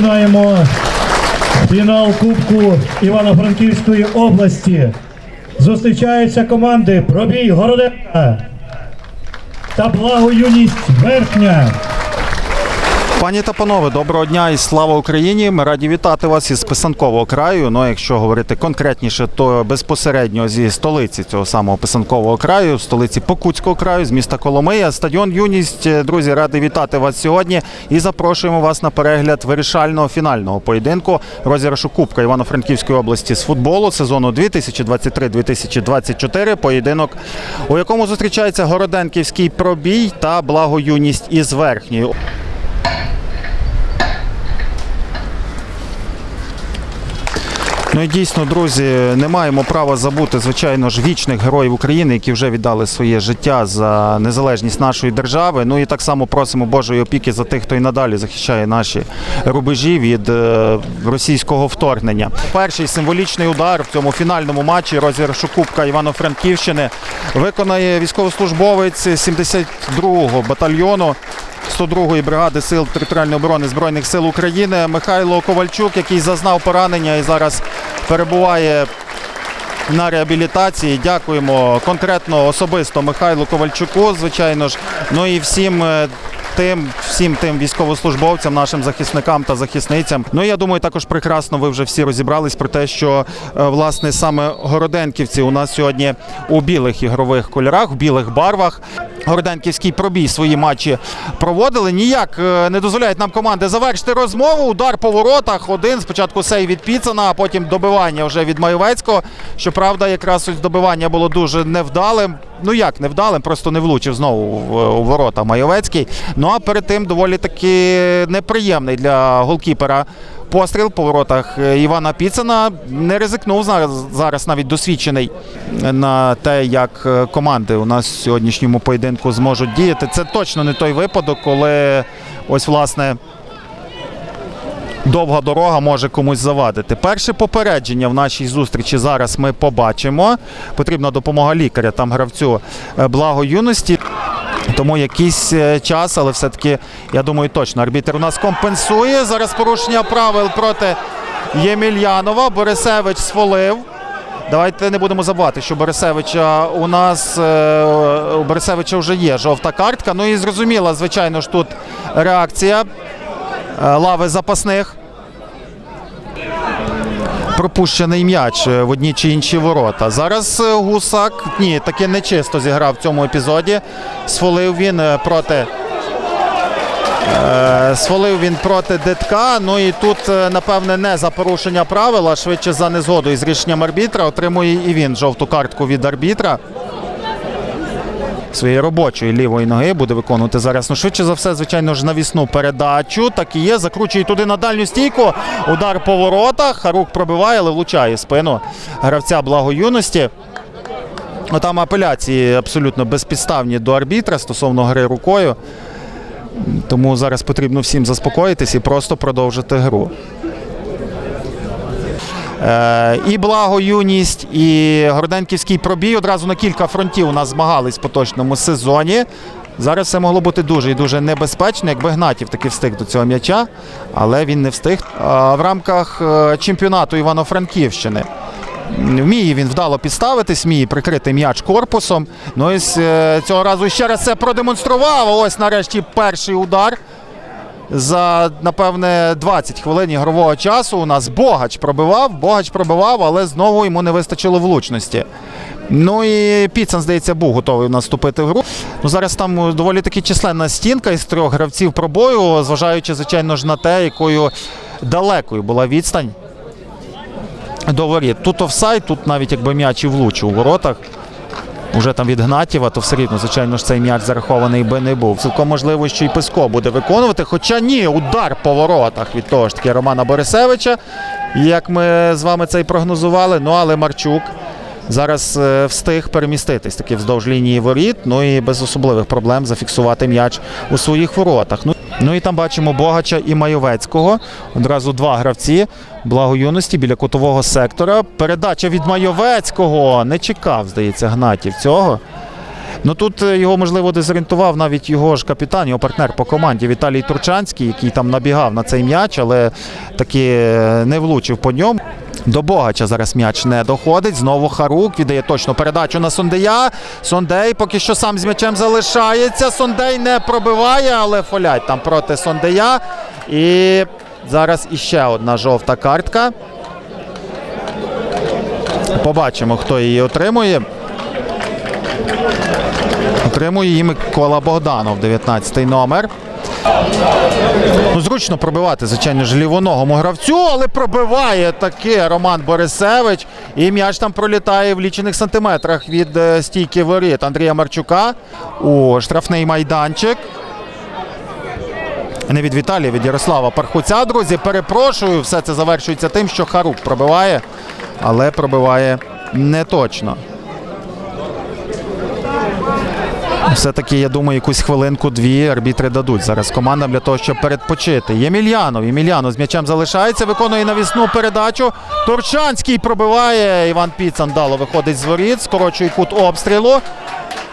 розпочинаємо фінал Кубку Івано-Франківської області. Зустрічаються команди Пробій Городенка та Благо Юність Верхня. Пані та панове, доброго дня і слава Україні! Ми раді вітати вас із писанкового краю. Ну, якщо говорити конкретніше, то безпосередньо зі столиці цього самого писанкового краю, столиці Покутського краю, з міста Коломия. Стадіон Юність. Друзі, радий вітати вас сьогодні і запрошуємо вас на перегляд вирішального фінального поєдинку розіграшу Кубка Івано-Франківської області з футболу сезону 2023-2024. Поєдинок, у якому зустрічається Городенківський пробій та благо юність із верхньої. Ну і дійсно, друзі, не маємо права забути, звичайно ж, вічних героїв України, які вже віддали своє життя за незалежність нашої держави. Ну і так само просимо Божої опіки за тих, хто і надалі захищає наші рубежі від е, російського вторгнення. Перший символічний удар в цьому фінальному матчі розіграшу Кубка Івано-Франківщини виконає військовослужбовець 72-го батальйону. 102-ї бригади сил територіальної оборони Збройних сил України Михайло Ковальчук, який зазнав поранення і зараз перебуває на реабілітації. Дякуємо конкретно особисто Михайлу Ковальчуку, звичайно ж. Ну і всім. Тим всім тим військовослужбовцям, нашим захисникам та захисницям. Ну я думаю, також прекрасно ви вже всі розібрались про те, що е, власне саме городенківці у нас сьогодні у білих ігрових кольорах, в білих барвах. Городенківський пробій свої матчі проводили. Ніяк е, не дозволяють нам команди завершити розмову. Удар по воротах. Один спочатку сей від Піцана, а потім добивання вже від Майовецького. Щоправда, якраз ось добивання було дуже невдалим. Ну як невдалим, просто не влучив знову в ворота Майовецький. Ну а перед тим доволі таки неприємний для голкіпера. Постріл по воротах е, Івана Піцина не ризикнув зараз, зараз навіть досвідчений на те, як е, команди у нас в сьогоднішньому поєдинку зможуть діяти. Це точно не той випадок, коли ось власне. Довга дорога може комусь завадити. Перше попередження в нашій зустрічі зараз ми побачимо. Потрібна допомога лікаря, там гравцю е, благо юності. Тому якийсь е, час, але все-таки, я думаю, точно арбітер у нас компенсує. Зараз порушення правил проти Ємельянова. Борисевич сфолив. Давайте не будемо забувати, що Борисевича у нас е, у Борисевича вже є жовта картка. Ну і зрозуміла, звичайно ж, тут реакція лави запасних. Пропущений м'яч е, в одні чи інші ворота. Зараз е, гусак ні, таки нечисто зіграв в цьому епізоді. Сфолив він е, проти. е, він проти Дитка. Ну і тут, е, напевне, не за порушення правил, а швидше за незгоду із рішенням арбітра. Отримує і він жовту картку від арбітра. Своєї робочої лівої ноги буде виконувати зараз. Ну, швидше за все, звичайно ж, навісну передачу. Так і є. Закручує туди на дальню стійку. Удар по воротах. Харук пробиває, але влучає спину гравця благоюності. Ну, Там апеляції абсолютно безпідставні до арбітра стосовно гри рукою. Тому зараз потрібно всім заспокоїтись і просто продовжити гру. Е, і благо юність, і Городенківський пробій одразу на кілька фронтів у нас змагались в поточному сезоні. Зараз все могло бути дуже і дуже небезпечно, якби Гнатів таки встиг до цього м'яча, але він не встиг. А в рамках е, чемпіонату Івано-Франківщини вміє він вдало підставитись, вміє прикрити м'яч корпусом. Ну е, цього разу ще раз це продемонстрував. Ось нарешті перший удар. За напевне 20 хвилин ігрового часу у нас Богач пробивав, Богач пробивав, але знову йому не вистачило влучності. Ну і Піцан, здається, був готовий наступити в гру. Ну, зараз там доволі таки численна стінка із трьох гравців пробою, зважаючи, звичайно ж, на те, якою далекою була відстань до воріт. Тут офсайд, тут навіть якби м'яч і влучив у воротах. Уже там від Гнатєва, то все рівно, звичайно ж, цей м'яч зарахований би не був. Цілком можливо, що і Писко буде виконувати. Хоча ні, удар по воротах від того ж таки Романа Борисевича. Як ми з вами це і прогнозували. Ну але Марчук зараз е, встиг переміститись таки вздовж лінії воріт. Ну і без особливих проблем зафіксувати м'яч у своїх воротах. Ну, ну і там бачимо Богача і Майовецького. Одразу два гравці благо юності біля кутового сектора. Передача від Майовецького. Не чекав, здається, Гнатів цього. Ну тут е, його можливо дезорієнтував навіть його ж капітан, його партнер по команді Віталій Турчанський, який там набігав на цей м'яч, але таки е, не влучив по ньому. До Богача зараз м'яч не доходить. Знову Харук віддає точно передачу на Сондея. Сондей поки що сам з м'ячем залишається. Сондей не пробиває, але фолять там проти Сондея. І зараз іще одна жовта картка. Побачимо, хто її отримує. Отримує її Микола Богданов, 19-й номер. Ну, зручно пробивати, звичайно ж, лівоногому гравцю, але пробиває таки Роман Борисевич. І м'яч там пролітає в лічених сантиметрах від е, стійки воріт Андрія Марчука у штрафний майданчик. Не від Віталія, від Ярослава Пархуця. Друзі, перепрошую, все це завершується тим, що Харук пробиває, але пробиває не точно. Все-таки, я думаю, якусь хвилинку-дві арбітри дадуть зараз командам для того, щоб передпочити. Ємельянов. Ємельянов з м'ячем залишається, виконує навісну передачу. Турчанський пробиває. Іван Піцан дало виходить з воріт, скорочує кут обстрілу.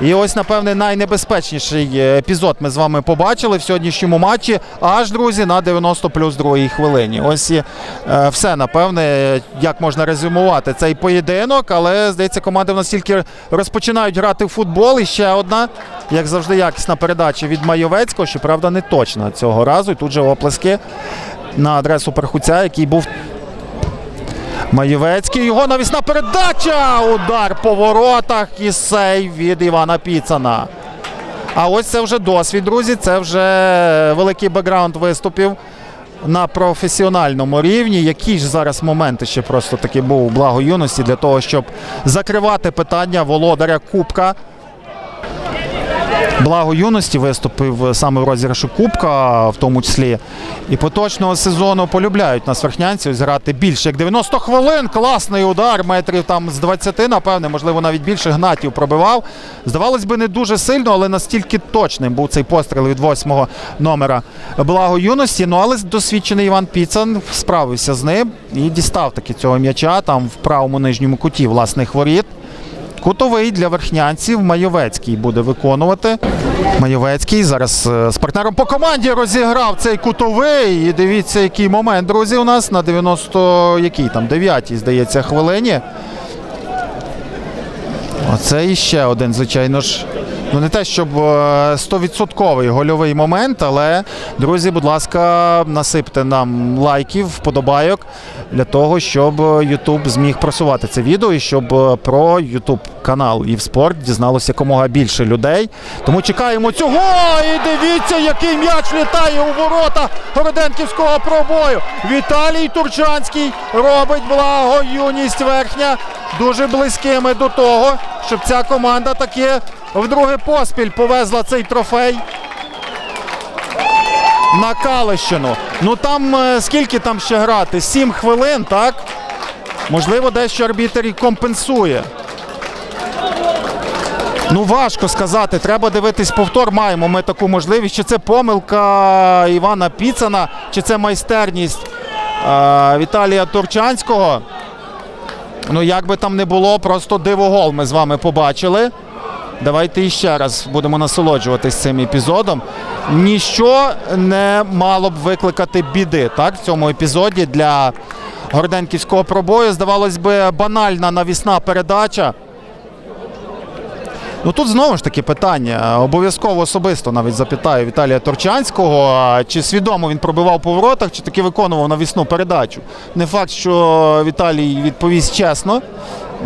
І ось, напевне, найнебезпечніший е, епізод ми з вами побачили в сьогоднішньому матчі. Аж, друзі, на 90 плюс другій хвилині. Ось і е, все, напевне, як можна резюмувати цей поєдинок. Але, здається, команди в нас тільки розпочинають грати в футбол. І ще одна, як завжди, якісна передача від Майовецького, що правда не точна цього разу. І тут же оплески на адресу Перхуця, який був Маєвецький. Його навісна передача. Удар по воротах і сейв від Івана Піцана. А ось це вже досвід, друзі. Це вже великий бекграунд виступів на професіональному рівні. Які ж зараз моменти ще просто таки був у благо юності для того, щоб закривати питання володаря Кубка. Благо юності виступив саме в розіграші Кубка, в тому числі. І поточного сезону полюбляють нас верхнянці ось грати більше як 90 хвилин. Класний удар, метрів там з 20, напевне, можливо, навіть більше гнатів пробивав. Здавалось би, не дуже сильно, але настільки точним був цей постріл від восьмого номера благо юності. Ну але досвідчений Іван Піцан справився з ним і дістав таки цього м'яча там в правому нижньому куті власних воріт. Кутовий для верхнянців Майовецький буде виконувати. Майовецький зараз е, з партнером по команді розіграв цей кутовий. І дивіться, який момент, друзі, у нас на 90 який там 9-й, здається, хвилині. Оце іще один, звичайно ж. Ну, не те, щоб е, 100% гольовий момент, але, друзі, будь ласка, насипте нам лайків, вподобайок для того, щоб YouTube зміг просувати це відео і щоб е, про YouTube канал Євспорт дізналося якомога більше людей. Тому чекаємо цього. І дивіться, який м'яч літає у ворота Городенківського пробою. Віталій Турчанський робить благо юність верхня дуже близькими до того, щоб ця команда таки вдруге поспіль повезла цей трофей на Калищину. Ну там е, скільки там ще грати? Сім хвилин, так? Можливо, дещо арбітер і компенсує. Ну, важко сказати. Треба дивитись повтор. Маємо ми таку можливість. Чи це помилка Івана Піцана, чи це майстерність е, Віталія Турчанського. Ну, як би там не було, просто дивогол ми з вами побачили. Давайте іще раз будемо насолоджуватись цим епізодом. Ніщо не мало б викликати біди так, в цьому епізоді для Горденківського пробою. Здавалось би, банальна навісна передача. Ну тут знову ж таки питання. Обов'язково особисто навіть запитаю Віталія Торчанського, чи свідомо він пробивав по воротах, чи таки виконував навісну передачу. Не факт, що Віталій відповість чесно.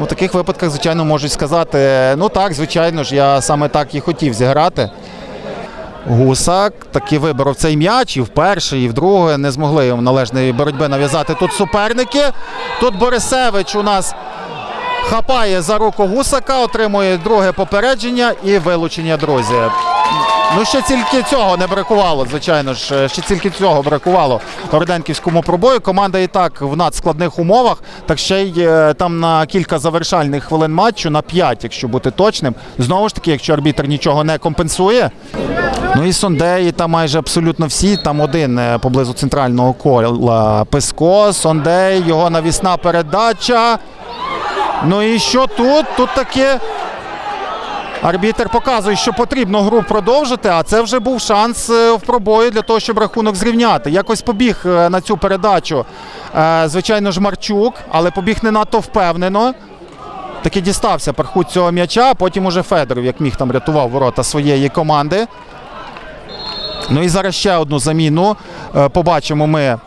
У таких випадках, звичайно, можуть сказати: ну так, звичайно ж, я саме так і хотів зіграти. Гусак таки виборов цей м'яч і вперше, і вдруге не змогли йому належної боротьби нав'язати тут суперники. Тут Борисевич у нас хапає за руку Гусака, отримує друге попередження і вилучення, друзі. Ну, ще тільки цього не бракувало, звичайно ж. Ще тільки цього бракувало Орденківському пробою. Команда і так в надскладних умовах, так ще й е, там на кілька завершальних хвилин матчу, на 5, якщо бути точним. Знову ж таки, якщо арбітр нічого не компенсує. Ну і Сондеї там майже абсолютно всі. Там один е, поблизу центрального кола Песко, Сондей, його навісна передача. Ну і що тут? Тут таке Арбітер показує, що потрібно гру продовжити, а це вже був шанс е, в пробої для того, щоб рахунок зрівняти. Якось побіг е, на цю передачу, е, звичайно ж, Марчук, але побіг не надто впевнено. Таки дістався пархут цього м'яча, а потім уже Федоров, як міг там рятував ворота своєї команди. Ну і зараз ще одну заміну. Побачимо ми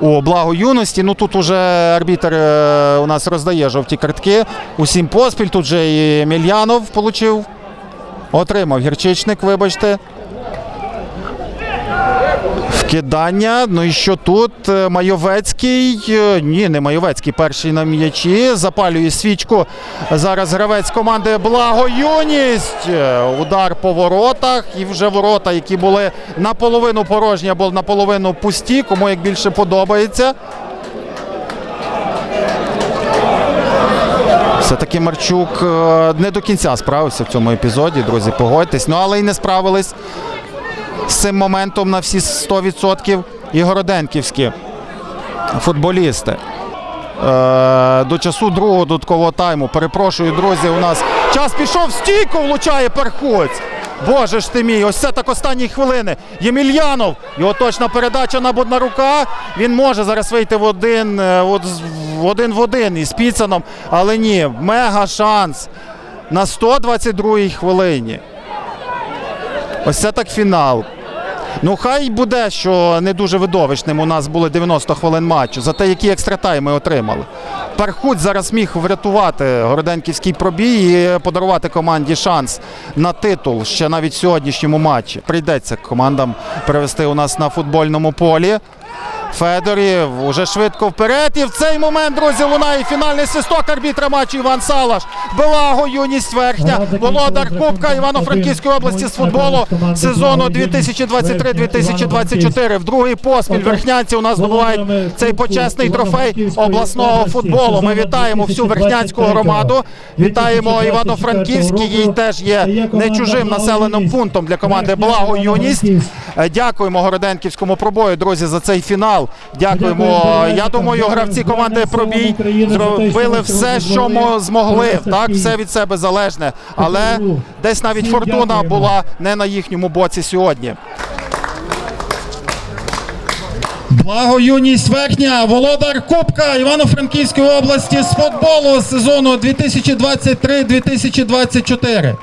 у благо юності. Ну тут уже арбітер е, у нас роздає жовті картки. Усім поспіль. Тут же і Мільянов получив. Отримав гірчичник, вибачте. Вкидання. Ну і що тут? Е, Майовецький. е, Ні, не Майовецький. Перший на м'ячі. Запалює свічку. Зараз гравець команди Благо Юність. Е, Удар по воротах. І вже ворота, які були наполовину порожні або наполовину пусті. Кому як більше подобається. Все-таки Марчук е, не до кінця справився в цьому епізоді, друзі, погодьтесь. Ну але й не справились з цим моментом на всі 100% і городенківські футболісти. Е, до часу другого додаткового тайму. Перепрошую, друзі, у нас час пішов в стійку, влучає Перхоць. Боже ж ти мій, ось це так останні хвилини. Ємельянов. Його точна передача на Боднарука. Він може зараз вийти в один, е, в один в один із Піцаном, але ні, мега шанс на 122-й хвилині. Ось це так фінал. Ну, хай буде, що не дуже видовищним у нас були 90 хвилин матчу, за те, які екстратайми ми отримали. Пархут зараз міг врятувати Городенківський пробій і подарувати команді шанс на титул ще навіть сьогоднішньому матчі. Прийдеться командам привести у нас на футбольному полі. Федорів уже швидко вперед. І в цей момент, друзі, лунає фінальний свисток арбітра матчу Іван Салаш. Белаго, юність верхня. Володар Кубка Івано-Франківської області з футболу сезону 2023-2024. В другий поспіль верхнянці у нас здобувають цей почесний трофей обласного футболу. Ми вітаємо всю верхнянську громаду. Вітаємо Івано-Франківський. Їй теж є не чужим населеним пунктом для команди Благо Юність. Дякуємо Городенківському пробою, друзі, за цей фінал. Дякуємо. Я думаю, гравці команди пробій зробили все, що мо- змогли. Так, все від себе залежне. Але десь навіть фортуна була не на їхньому боці сьогодні. Благо юність верхня, володар Кубка Івано-Франківської області з футболу сезону 2023-2024.